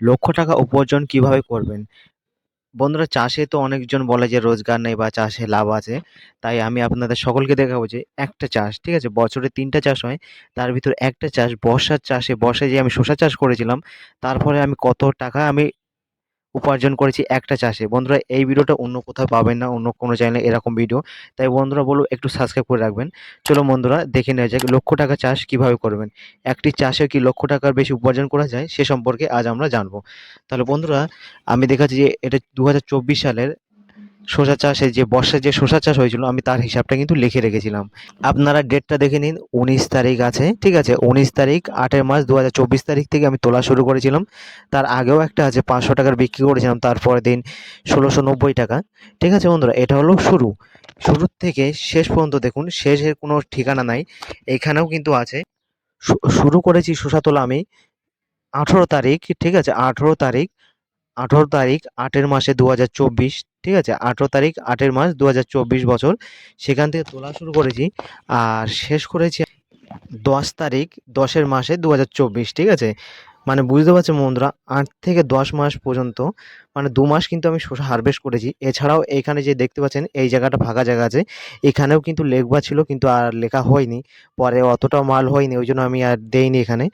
লক্ষ টাকা উপার্জন কীভাবে করবেন? বন্ধুরা, চাষে তো অনেকজন বলে যে রোজগার নেই বা চাষে লাভ আছে। তাই আমি আপনাদের সকলকে দেখাবো যে একটা চাষ, ঠিক আছে? বছরে তিনটা চাষ হয়, তার ভিতর একটা চাষ, বর্ষার চাষে, বর্ষায় যে আমি শসা চাষ করেছিলাম, তারপরে আমি কত টাকা আমি উপার্জন করেছি একটা চাষে। বন্ধুরা, এই ভিডিওটা অন্য কোথাও পাবেন না, অন্য কোনো চ্যানেলে এরকম ভিডিও তাই বন্ধুরা বলো, একটু সাবস্ক্রাইব করে রাখবেন। চলো বন্ধুরা, দেখে নেওয়া যাক লক্ষ টাকা চাষ কীভাবে করবেন। একটি চাষে কি লক্ষ টাকার বেশি উপার্জন করা যায়, সে সম্পর্কে আজ আমরা জানব। তাহলে বন্ধুরা, আমি দেখাচ্ছি যে এটা দু হাজার চব্বিশ সালের শসা চাষে যে বর্ষার যে শসা চাষ হয়েছিল, আমি তার হিসাবটা কিন্তু লিখে রেখেছিলাম। আপনারা ডেটটা দেখে নিন, উনিশ তারিখ আছে, ঠিক আছে? উনিশ তারিখ, আটের মাস দু হাজার চব্বিশ তারিখ থেকে আমি তোলা শুরু করেছিলাম। তার আগেও একটা আছে, পাঁচশো টাকার বিক্রি করেছিলাম, তারপরের দিন ষোলোশো নব্বই টাকা, ঠিক আছে বন্ধুরা? এটা হলো শুরু। শুরুর থেকে শেষ পর্যন্ত দেখুন, শেষের কোনো ঠিকানা নাই, এখানেও কিন্তু আছে। শুরু করেছি শসা তোলা আমি আঠেরো তারিখ, ঠিক আছে? আঠেরো তারিখ আঠেরো তারিখ, আটের মাসে দু হাজার চব্বিশ ঠিক আছে? আঠেরো তারিখ, আটের মাস দু হাজার চব্বিশ বছর। সেখান থেকে তোলা শুরু করেছি। আর শেষ করেছি দশ তারিখ, দশের মাসে দু হাজার চব্বিশ, ঠিক আছে? মানে বুঝতে পারছেন বন্ধুরা, আট থেকে দশ মাস পর্যন্ত মানে দু মাস কিন্তু আমি শসা হারভেস্ট করেছি। এছাড়াও এখানে যে দেখতে পাচ্ছেন, এই জায়গাটা ফাঁকা জায়গা আছে। এখানেও কিন্তু লেখবা ছিল, কিন্তু আর লেখা হয়নি। পরে অতটা মাল হয়নি, ওই জন্য আমি আর দেইনি এখানে।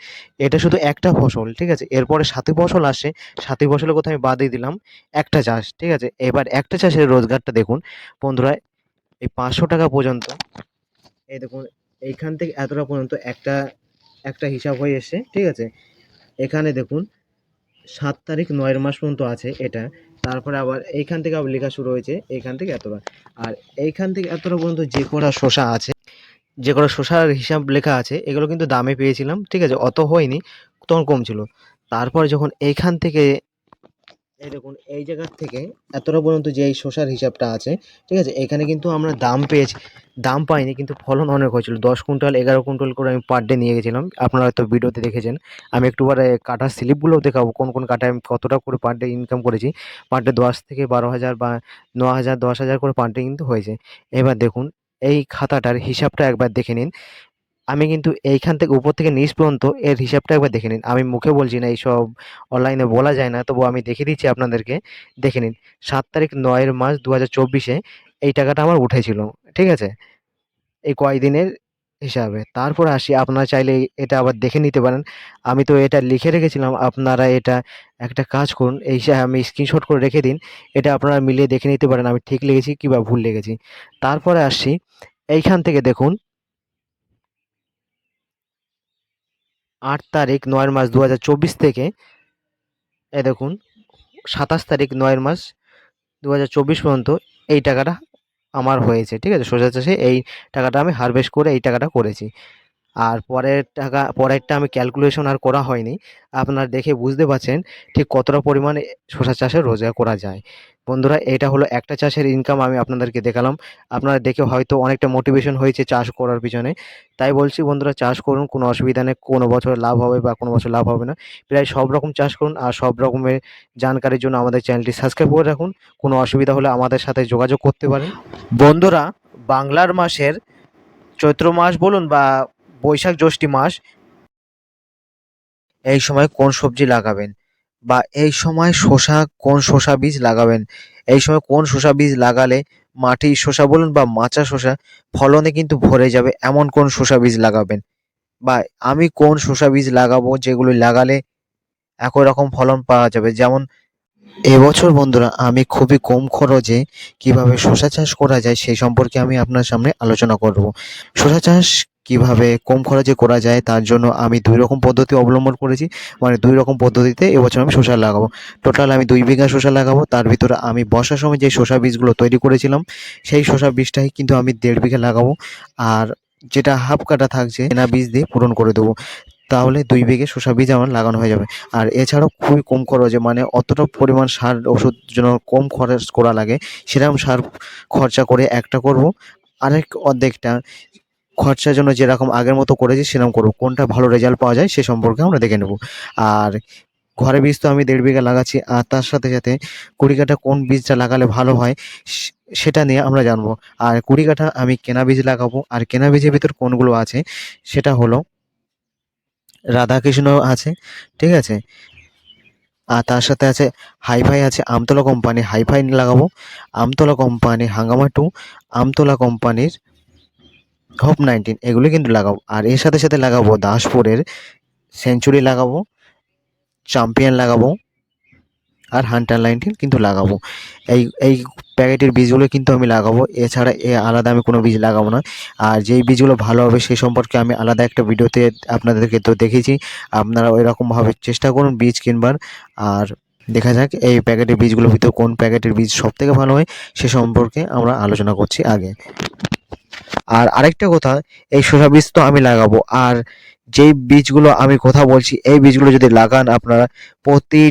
এটা শুধু একটা ফসল, ঠিক আছে? এরপরে সাথী ফসল আসে, সাথী ফসলের কথা আমি বাদই দিলাম। একটা চাষ, ঠিক আছে? এবার একটা চাষের রোজগারটা দেখুন। বন্ধুরা, এই পাঁচশো টাকা পর্যন্ত, এই দেখুন, এইখান থেকে এতটা পর্যন্ত একটা একটা হিসাব হয়ে এসছে, ঠিক আছে? এখানে দেখুন, সাত তারিখ নয়ের মাস পর্যন্ত আছে এটা। তারপরে আবার এইখান থেকে আবার লেখা শুরু হয়েছে, এইখান থেকে এতটা আর এইখান থেকে এতটা পর্যন্ত যে কটা শসা আছে, যে কটা শশার হিসাব লেখা আছে, এগুলো কিন্তু দামে পেয়েছিলাম, ঠিক আছে, অত হয়নি, তখন কম ছিল। তারপর যখন এইখান থেকে এই দেখুন, এই জায়গার থেকে এতটা পর্যন্ত যে এই শসার হিসাবটা আছে, ঠিক আছে, এখানে কিন্তু আমরা দাম পেয়েছি, দাম পাইনি, কিন্তু ফলন অনেক হয়েছিল, দশ কুইন্টাল, এগারো কুইন্টাল করে আমি পার ডে নিয়ে গেছিলাম, আপনারা হয়তো ভিডিওতে দেখেছেন, আমি একটু পরে কাটার স্লিপগুলোও দেখাবো, কোন কোন কাটায় আমি কতটা করে পার ডে ইনকাম করেছি পার ডে দশ থেকে বারো হাজার বা ন হাজার, দশ হাজার করে পার ডে কিন্তু হয়েছে, এবার দেখুন, এই খাতাটার হিসাবটা একবার দেখে নিন আমি কিন্তু এইখান থেকে উপর থেকে নিচ পর্যন্ত এর হিসাবটা একবার দেখে নিন। আমি মুখে বলছি না, এইসব অনলাইনে বলা যায় না তবু আমি দেখে দিচ্ছি আপনাদেরকে। দেখে নিন, সাত তারিখ নয়ের মাস দু হাজার চব্বিশে এই টাকাটা আমার উঠেছিল, ঠিক আছে? এই কয়দিনের হিসাবে। তারপর আসি, আপনারা চাইলে এটা আবার দেখে নিতে পারেন। আমি তো এটা লিখে রেখেছিলাম, আপনারা এটা একটা কাজ করুন, এই আমি স্ক্রিনশট করে রেখে দিন, এটা আপনারা মিলিয়ে দেখে নিতে পারেন, আমি ঠিক লিখেছি কিংবা ভুল লিখেছি। তারপরে আসছি এইখান থেকে দেখুন আট তারিখ নয়ের মাস দু হাজার চব্বিশ থেকে, এ দেখুন, সাতাশ তারিখ নয়ের মাস দু হাজার চব্বিশ পর্যন্ত এই টাকাটা আমার হয়েছে, ঠিক আছে? সোজা চাষে এই টাকাটা আমি হারভেস্ট করে এই টাকাটা করেছি। আর পরের টাকা, পরেরটা আমি ক্যালকুলেশন আর করা হয়নি। আপনারা দেখে বুঝতে পারছেন ঠিক কতটা পরিমাণে শসা চাষে রোজগার করা যায়। বন্ধুরা, এটা হলো একটা চাষের ইনকাম আমি আপনাদেরকে দেখালাম। আপনারা দেখে হয়তো অনেকটা মোটিভেশন হয়েছে চাষ করার পিছনে। তাই বলছি বন্ধুরা, চাষ করুন, কোনো অসুবিধা নেই, কোনো বছর লাভ হবে বা কোনো বছর লাভ হবে না। প্রায় সব রকম চাষ করুন আর সব রকমের জানকারির জন্য আমাদের চ্যানেলটি সাবস্ক্রাইব করে রাখুন। কোনো অসুবিধা হলে আমাদের সাথে যোগাযোগ করতে পারেন। বন্ধুরা, বাংলার মাসের চৈত্র মাস বলুন বা বৈশাখ জ্যৈষ্ঠী মাস, এই সময় কোন সবজি লাগাবেন? বা এই সময় শসা, কোন শসা বীজ লাগাবেন? এই সময় কোন শসা বীজ লাগালে মাটি শসা বলুন বা মাচা শসা, ফলনে কিন্তু ভরে যাবে এমন কোন শসা বীজ লাগাবেন? বা আমি কোন শসা বীজ লাগাবো যেগুলো লাগালে একই রকম ফলন পাওয়া যাবে? যেমন এবছর বন্ধুরা আমি খুবই কম খরচে কীভাবে শসা চাষ করা যায় সেই সম্পর্কে আমি আপনার সামনে আলোচনা করব। শসা চাষ কীভাবে কম খরচে করা যায় তার জন্য আমি দুই রকম পদ্ধতি অবলম্বন করেছি। মানে দুই রকম পদ্ধতিতে এবছর আমি শসা লাগাবো। টোটাল আমি দুই বিঘা শসা লাগাবো। তার ভিতরে আমি বর্ষার সময় যে শসা বীজগুলো তৈরি করেছিলাম, সেই শসা বীজটাই কিন্তু আমি দেড় বিঘা লাগাবো। আর যেটা হাফ কাটা থাকছে, এনা বীজ দিয়ে পূরণ করে দেবো। তাহলে দুই বিঘে শসা বীজ আমার লাগানো হয়ে যাবে। আর এছাড়াও খুবই কম খরচে মানে অতটা পরিমাণ সার ওষুধ জন্য কম খরচ করা লাগে সেরকম সার খরচা করে একটা করব। আরেক অর্ধেকটা খরচার জন্য যেরকম আগের মতো করেছি, সেরকম করব। কোনটা ভালো রেজাল্ট পাওয়া যায়, সে সম্পর্কে আমরা দেখে নেব। আর ঘরে বীজ তো আমি দেড় বিঘা লাগাচ্ছি, আর তার সাথে সাথে কুড়ি কাঠা কোন বীজটা লাগালে ভালো হয় সেটা নিয়ে আমরা জানব। আর কুড়ি কাঠা আমি কেনা বীজ লাগাবো, আর কেনা বীজের ভিতর কোনগুলো আছে, সেটা হলো রাধাকৃষ্ণ আছে, ঠিক আছে? আর তার সাথে আছে হাইফাই আছে, আমতলা কোম্পানি, হাইফাই লাগাবো। আমতলা কোম্পানি হাঙ্গামা টু, আমতলা কোম্পানির হোপ নাইনটিন এগুলো কিন্তু লাগাবো। আর এর সাথে সাথে লাগাবো দাসপুরের সেঞ্চুরি লাগাবো চ্যাম্পিয়ন লাগাবো, আর হান্টার নাইনটিন কিন্তু লাগাবো। এই এই প্যাকেটের বীজগুলো কিন্তু আমি লাগাবো। এছাড়া এ আলাদা আমি কোনো বীজ লাগাবো না। আর যেই বীজগুলো ভালো হবে সেই সম্পর্কে আমি আলাদা একটা ভিডিওতে আপনাদেরকে তো দেখেছি। আপনারা ওই রকমভাবে চেষ্টা করুন বীজ কিনবার। আর দেখা যাক এই প্যাকেটের বীজগুলোর ভিতরে কোন প্যাকেটের বীজ সব থেকে ভালো হয়, সে সম্পর্কে আমরা আলোচনা করছি আগে। আর আরেকটা কথা, এই শসা বীজ তো আমি লাগাবো, আর যেই বীজগুলো আমি কথা বলছি, এই বীজগুলো যদি লাগান আপনারা, প্রতি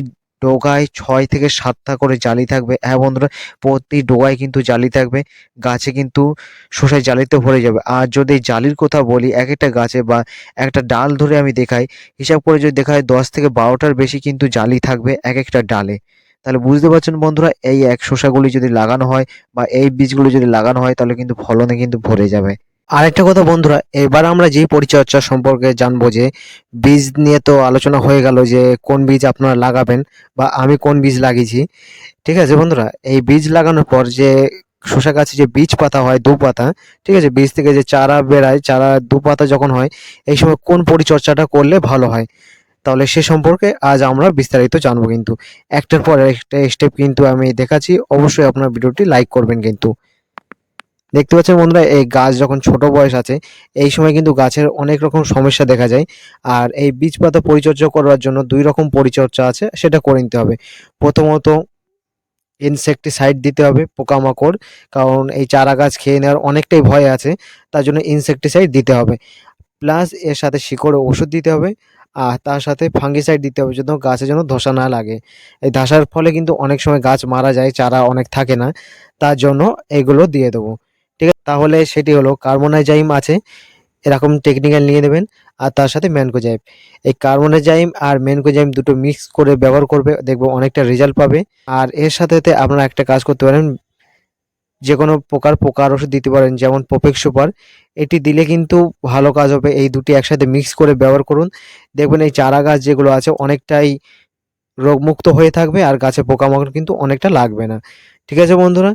ডোগায় ছয় থেকে সাতটা করে জালি থাকবে। হ্যাঁ বন্ধুরা, প্রতি ডোগায় কিন্তু জালি থাকবে, গাছে কিন্তু শসায় জালিতে ভরে যাবে। আর যদি জালির কথা বলি, এক একটা গাছে বা একটা ডাল ধরে আমি দেখাই, হিসাব করে যদি দেখাই দশ থেকে বারোটার বেশি কিন্তু জালি থাকবে এক একটা ডালে। তাহলে বুঝতে পারছেন বন্ধুরা, এই এক শসাগুলি যদি লাগানো হয় বা এই বীজগুলি যদি লাগানো হয়, তাহলে কিন্তু ফলনে কিন্তু ভরে যাবে। আরেকটা কথা বন্ধুরা, এবার আমরা যেই পরিচর্যা সম্পর্কে জানব যে, বীজ নিয়ে তো আলোচনা হয়ে গেল যে, কোন বীজ আপনারা লাগাবেন বা আমি কোন বীজ লাগিয়েছি। ঠিক আছে বন্ধুরা, এই বীজ লাগানোর পর যে, শসা গাছে যে বীজ পাতা হয়, দু পাতা, ঠিক আছে, বীজ থেকে যে চারা বেরায়, চারা দু পাতা যখন হয়, এই সময় কোন পরিচর্যাটা করলে ভালো হয়? তাহলে সে সম্পর্কে আজ আমরা বিস্তারিত জানব কিন্তু। একটার পর একটা স্টেপ কিন্তু আমি দেখাচ্ছি। অবশ্যই আপনার ভিডিওটি লাইক করবেন কিন্তু। দেখতে পাচ্ছেন বন্ধুরা, এই গাছ যখন ছোট বয়স আছে, এই সময় কিন্তু গাছের অনেক রকম সমস্যা দেখা যায়। আর এই বীজ পাতা পরিচর্যা করার জন্য দুই রকম পরিচর্যা আছে, সেটা করে নিতে হবে। প্রথমত ইনসেকটিসাইড দিতে হবে পোকামাকড়, কারণ এই চারা গাছ খেয়ে নেওয়ার অনেকটাই ভয় আছে, তার জন্য ইনসেকটিসাইড দিতে হবে। প্লাস এর সাথে শিকড়ে ওষুধ দিতে হবে। আর তার সাথে ফাঙ্গিসাইড দিতে হবে যেন গাছে যেন ধসা না লাগে। এই ধসার ফলে কিন্তু অনেক সময় গাছ মারা যায়, চারা অনেক থাকে না। তার জন্য এগুলো দিয়ে দেবো। ঠিক আছে? তাহলে সেটি হলো কার্বনাইজাইম আছে, এরকম টেকনিক্যাল নিয়ে নেবেন। আর তার সাথে ম্যানকোজাইম এই কার্বনাইজাইম আর ম্যানকোজাইম দুটো মিক্স করে ব্যবহার করবে, দেখব অনেকটা রেজাল্ট পাবে। আর এর সাথে সাথে আপনারা একটা কাজ করতে পারেন যে কোনো প্রকার পোকার ওষুধ দিতে পারেন, যেমন পোপেক সুপার এটি দিলে কিন্তু ভালো কাজ হবে। এই দুটি একসাথে মিক্স করে ব্যবহার করুন। দেখবেন এই চারা গাছ যেগুলো আছে অনেকটাই রোগমুক্ত হয়ে থাকবে আর গাছে পোকামাকড় কিন্তু অনেকটা লাগবে না। ঠিক আছে বন্ধুরা?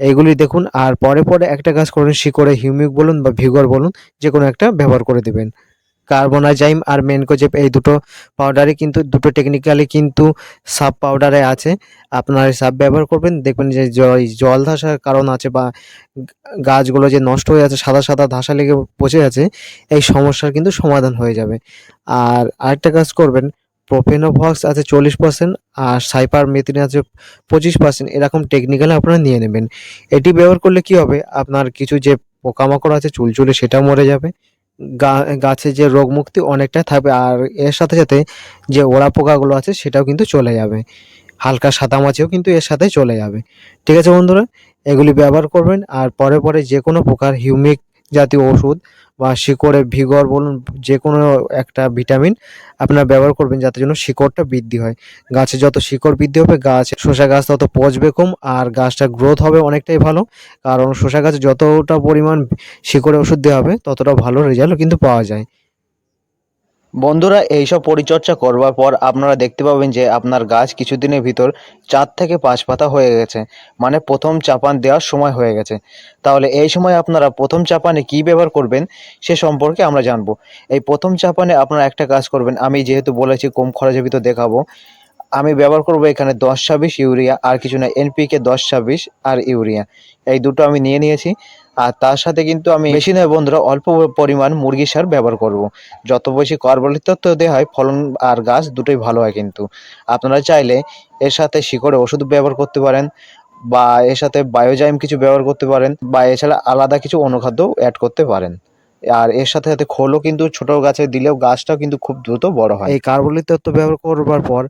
এইগুলি দেখুন আর পরে পরে একটা কাজ করুন, শিকড়ে হিউমিক বলুন বা ভিগর বলুন যে কোনো একটা ব্যবহার করে দেবেন। কার্বনাজাইম আর মেনকোজেপ এই দুটো পাউডারই কিন্তু, দুটো টেকনিক্যালি কিন্তু সাব পাউডারে আছে। আপনারা সাব ব্যবহার করবেন, দেখবেন যে জল ধাসার কারণ আছে বা গাছগুলো যে নষ্ট হয়ে আছে সাদা সাদা ধাসা লেগে পচে আছে এই সমস্যার কিন্তু সমাধান হয়ে যাবে। আর আরেকটা কাজ করবেন প্রোপেনোভক্স আছে চল্লিশ পার্সেন্ট আর সাইপার মেথিন আছে পঁচিশ পার্সেন্ট এরকম টেকনিক্যালি আপনারা নিয়ে নেবেন। এটি ব্যবহার করলে কি হবে? আপনার কিছু যে পোকামাকড় আছে, চুলচুলে সেটাও মরে যাবে। গাছে যে রোগ মুক্তি অনেকটাই থাকবে, আর এর সাথে সাথে যে ওড়া পোকাগুলো আছে সেটাও কিন্তু চলে যাবে। হালকা সাদা মাছেও কিন্তু এর সাথে চলে যাবে। ঠিক আছে বন্ধুরা, এগুলি ব্যবহার করবেন, আর পরে পরে যে কোনো প্রকার হিউমিক জাতীয় ওষুধ বা শিকড়ে ভিগর বলুন যে কোনো একটা ভিটামিন আপনারা ব্যবহার করবেন যাতে জন্য শিকড়টা বৃদ্ধি হয়। গাছে যত শিকড় বৃদ্ধি হবে, গাছ, শসা গাছ তত পচবে কম আর গাছটা গ্রোথ হবে অনেকটাই ভালো। কারণ শসা গাছে যতটা পরিমাণ শিকড়ে ওষুধ দেওয়া হবে, ততটা ভালো রেজাল্ট কিন্তু পাওয়া যায়। বন্ধুরা, এইসব পরিচর্যা করবার পর আপনারা দেখতে পাবেন যে আপনার গাছ কিছুদিনের ভিতর চার থেকে পাঁচ পাতা হয়ে গেছে। মানে প্রথম চাপান দেওয়ার সময় হয়ে গেছে। তাহলে এই সময় আপনারা প্রথম চাপানে কী ব্যবহার করবেন সে সম্পর্কে আমরা জানব। এই প্রথম চাপানে আপনারা একটা কাজ করবেন, আমি যেহেতু বলেছি কম খরচের ভিতর দেখাবো। আমি ব্যবহার করব এখানে দশ ছাব্বিশ ইউরিয়া, আর কিছু না এনপিকে দশ ছাব্বিশ আর ইউরিয়া। এই দুটো আমি নিয়ে নিয়েছি। আর তার সাথে কিন্তু আমি বেশি নয় বন্ধুরা অল্প পরিমাণ মুরগি সার ব্যবহার করব। যত বেশি কার্বলিক দেওয়া হয় ফলন আর গাছ, দুটোই ভালো হয় কিন্তু। আপনারা চাইলে এর সাথে শিকড়ে ওষুধ ব্যবহার করতে পারেন, বা এর সাথে বায়োজাইম কিছু ব্যবহার করতে পারেন, বা এছাড়া আলাদা কিছু অনুখাদ্য অ্যাড করতে পারেন। আর এর সাথে সাথে খোলও কিন্তু ছোট গাছে দিলেও গাছটাও কিন্তু খুব দ্রুত বড় হয়। এই কার্বলিক ব্যবহার করবার পর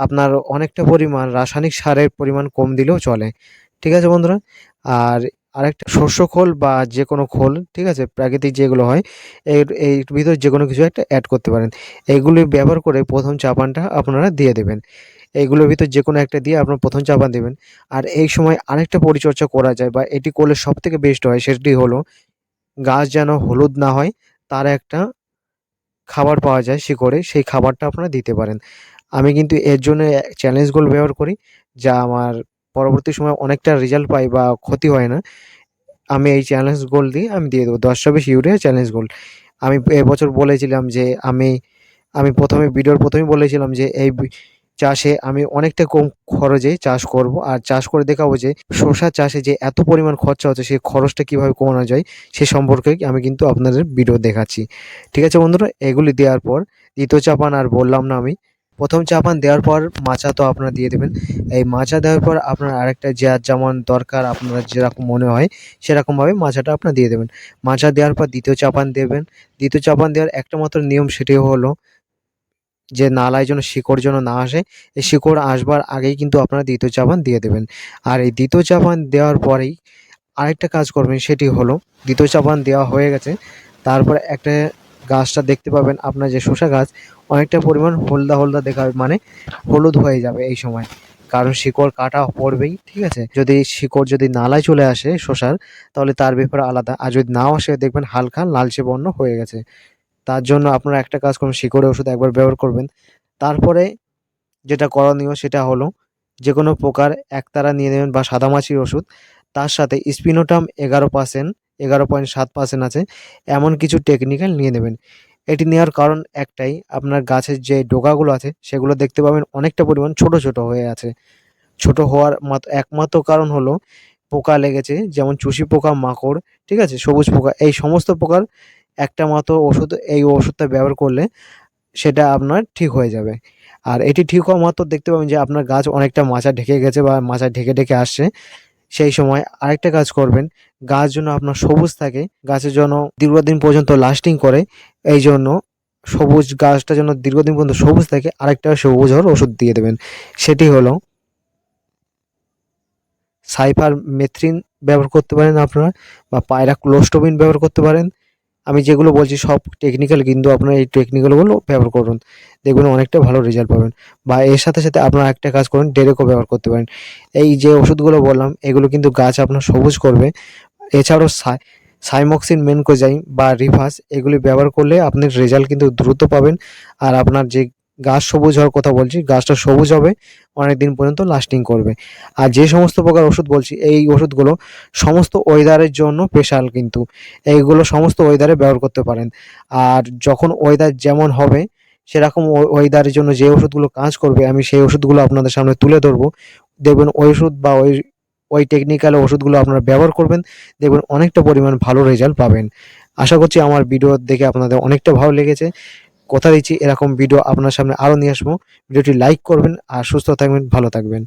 আপনার অনেকটা পরিমাণ, রাসায়নিক সারের পরিমাণ কম দিলেও চলে। ঠিক আছে বন্ধুরা? আর আরেকটা শস্য খোল বা যে কোনো খোল, ঠিক আছে? প্রাকৃতিক যেগুলো হয়, এর এই ভিতর যে কোনো কিছু একটা অ্যাড করতে পারেন। এইগুলি ব্যবহার করে প্রথম চাপানটা আপনারা দিয়ে দেবেন। এইগুলোর ভিতর যে কোনো একটা দিয়ে আপনার প্রথম চাপান দেবেন। আর এই সময় আরেকটা পরিচর্যা করা যায় বা এটি করলে সব থেকে বেস্ট হয় সেটি হলো, গাছ যেন হলুদ না হয়, তার একটা খাবার পাওয়া যায় শিকড়ে, সেই খাবারটা আপনারা দিতে পারেন। আমি কিন্তু এর জন্য চ্যালেঞ্জ গোল্ড ব্যবহার করি, যা আমার পরবর্তী সময়ে অনেকটা রেজাল্ট পাই বা ক্ষতি হয় না। আমি এই চ্যালেঞ্জ গোল দিয়ে আমি দিয়ে দেবো। দশ ছাব্বিশ ইউরিয়া চ্যালেঞ্জ গোল আমি এবছর বলেছিলাম যে আমি আমি প্রথমে, ভিডিওর প্রথমেই বলেছিলাম যে এই চাষে আমি অনেকটা কম খরচে চাষ করব। আর চাষ করে দেখাবো যে শসা চাষে যে এত পরিমাণ খরচা হচ্ছে, সেই খরচটা কীভাবে কমানো যায়, সে সম্পর্কে আমি কিন্তু আপনাদের ভিডিও দেখাচ্ছি। ঠিক আছে বন্ধুরা, এগুলি দেওয়ার পর দ্বিতীয় চাপান আর বললাম না আমি। প্রথম চাপান দেওয়ার পর মাচা তো আপনারা দিয়ে দেবেন। এই মাচা দেওয়ার পর আপনার আরেকটা যা যেমন দরকার আপনার যেরকম মনে হয়, সেরকমভাবে মাচাটা আপনার দিয়ে দেবেন। মাচা দেওয়ার পর দ্বিতীয় চাপান দেবেন। দ্বিতীয় চাপান দেওয়ার একটা মাত্র নিয়ম সেটি হলো যে নালায় যেন শিকড় যেন না আসে, এই শিকড় আসবার আগেই কিন্তু আপনারা দ্বিতীয় চাপান দিয়ে দেবেন। আর এই দ্বিতীয় চাপান দেওয়ার পরেই আরেকটা কাজ করবেন সেটি হলো, দ্বিতীয় চাপান দেওয়া হয়ে গেছে, তারপরে একটা গাছটা দেখতে পাবেন, আপনার যে শসা গাছ, অনেকটা পরিমাণ হলদা হলদা দেখা মানে হলুদ হয়ে যাবে এই সময়। কারণ শিকড় কাটা পড়বেই, ঠিক আছে? যদি শিকড় যদি নালায় চলে আসে শসার, তাহলে তার ব্যাপারে আলাদা। আর যদি নাও আসে, দেখবেন হালকা লালচে বর্ণ হয়ে গেছে। তার জন্য আপনারা একটা কাজ করুন, শিকড়ে ওষুধ একবার ব্যবহার করবেন। তারপরে যেটা করণীয়, সেটা হলো যে কোনো প্রকার একতারা নিয়ে নেবেন বা সাদামাছির ওষুধ। তার সাথে স্পিনোটাম এগারো পার্সেন্ট এগারো পয়েন্ট সাত পার্সেন্ট আছে। এমন কিছু টেকনিক্যাল নিয়ে নেবেন। এটি নেওয়ার কারণ একটাই, আপনার গাছের যে ডোকাগুলো আছে, সেগুলো দেখতে পাবেন অনেকটা পরিমাণ ছোট ছোট হয়ে আছে। ছোট হওয়ার মাত্র একমাত্র কারণ হলো পোকা লেগেছে, যেমন চুষি পোকা, মাকড়, ঠিক আছে, সবুজ পোকা, এই সমস্ত পোকার একটা মাত্র ওষুধ, এই ওষুধটা ব্যবহার করলে সেটা আপনার ঠিক হয়ে যাবে। আর এটি ঠিক হওয়া মাত্র দেখতে পাবেন যে আপনার গাছ অনেকটা মাচা ঢেকে গেছে বা মাচা ঢেকে ঢেকে আসছে। সেই সময় আরেকটা কাজ করবেন, গাছ যেন আপনার সবুজ থাকে গাছের জন্য দীর্ঘদিন পর্যন্ত লাস্টিং করে, এই জন্য সবুজ গাছটা যেন দীর্ঘদিন পর্যন্ত সবুজ থাকে, আরেকটা সবুজ হওয়ার ওষুধ দিয়ে দেবেন। সেটি হলো সাইফার মেথ্রিন ব্যবহার করতে পারেন আপনারা, বা পায়রা ক্লোস্টোবিন ব্যবহার করতে পারেন আমি যেগুলো বলছি সব টেকনিক্যাল কিন্তু আপনার এই টেকনিক্যালগুলো ব্যবহার করুন। দেখবেন অনেকটা ভালো রেজাল্ট পাবেন। বা এর সাথে সাথে আপনারা একটা কাজ করুন ডেরেকও ব্যবহার করতে পারেন। এই যে ওষুধগুলো বললাম, এগুলো কিন্তু গাছ আপনার সবুজ করবে। এছাড়াও সাই সাইমক্সিন মেনকোজাইম বা রিভাস এগুলি ব্যবহার করলে আপনি রেজাল্ট কিন্তু দ্রুত পাবেন। আর আপনার যে গাছ সবুজ হওয়ার কথা বলছি, গাছটা সবুজ হবে অনেক দিন পর্যন্ত লাস্টিং করবে। আর যে সমস্ত প্রকার ওষুধ বলছি, এই ওষুধগুলো সমস্ত ওয়েদারের জন্য স্পেশাল কিন্তু। এইগুলো সমস্ত ওয়েদারে ব্যবহার করতে পারেন। আর যখন ওয়েদার যেমন হবে, সেরকম ওয়েদারের জন্য যে ওষুধগুলো কাজ করবে, আমি সেই ওষুধগুলো আপনাদের সামনে তুলে ধরবো। দেখবেন ওই ওষুধ বা ওই ওই টেকনিক্যাল ওষুধগুলো আপনারা ব্যবহার করবেন, দেখবেন অনেকটা পরিমাণ ভালো রেজাল্ট পাবেন। আশা করছি আমার ভিডিও দেখে আপনাদের অনেকটা ভালো লেগেছে। কথা দিচ্ছি, এরকম ভিডিও আপনার সামনে আরও নিয়ে আসব। ভিডিওটি লাইক করবেন আর সুস্থ থাকবেন, ভালো থাকবেন।